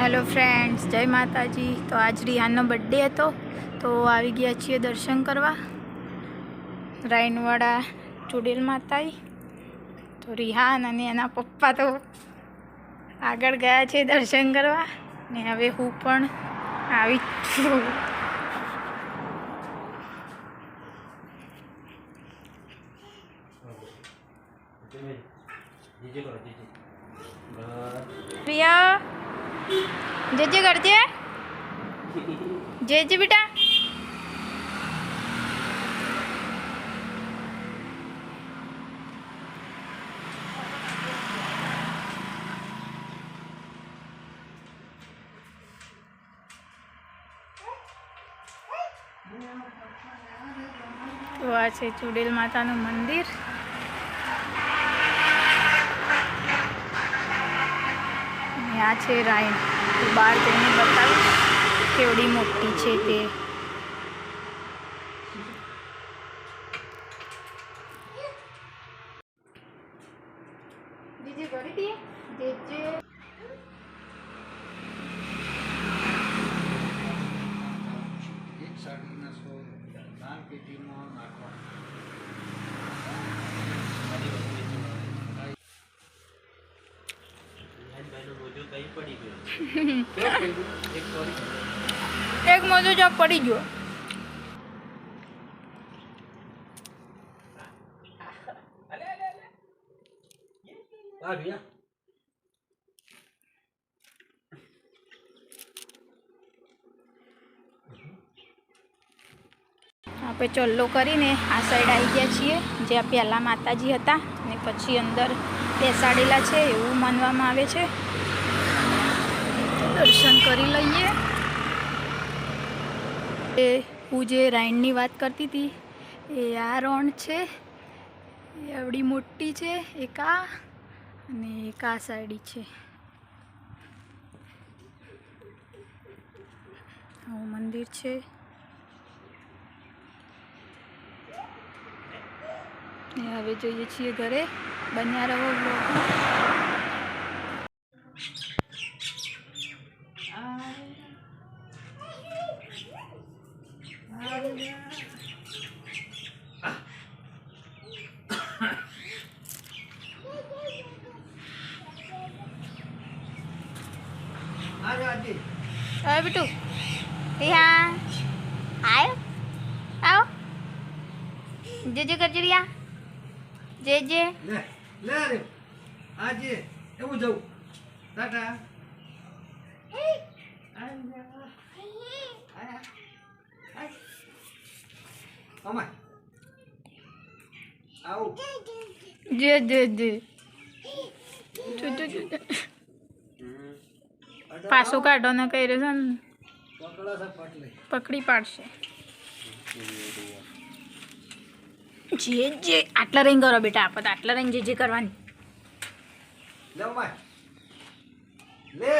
Hello friends, જય માતાજી. તો આજ રિહાનનો બર્થડે હતો. તો આવી ગયા છીએ દર્શન કરવા. રાયનવાડા ચુડેલ માતાઈ. તો રિહાન અને એના પપ્પા તો આગળ ગયા છે દર્શન કરવા. ને હવે હું પણ આવી છું. કરો જે જે કરજે. જે જે બેટા. તો ચુડેલ માતાનું મંદિર અને આ છે રાઈન તો બહાર જઈને બતાવીશ કેવડી મોટી છે તે. બીજી કરી એક મોજો જો પડી ગયો. આ રહ્યા આપણે ચલ્લો કરીને આ સાઈડ આવી ગયા છીએ જે પહેલાં માતાજી હતા અને પછી અંદર બેસાડેલા છે એવું માનવામાં આવે છે. દર્શન કરી લઈએ. એ હું જે રાઈનની વાત કરતી હતી, એ આ રણ છે, એ આવડી મોટી છે, એક આ અને એક આ સાઈડ છે. આવું મંદિર છે. હવે જઈએ છીએ ઘરે. બન્યા રહો vlog. આ જા આજી હવે બેટુ રિહા જે જે કરજે રિયા જે જે. લે લે રે આજે એવું જવું. ટાટા. અમાય આવું. જે જે જે જો, જો, જો, જો. પાછો કાઢો ને કઈ રહ્યો ને? પકડા પાડશે. જે જે આટલા રહીને કરો બેટા આપણે આટલા રહીને જે જે કરવાની. લે.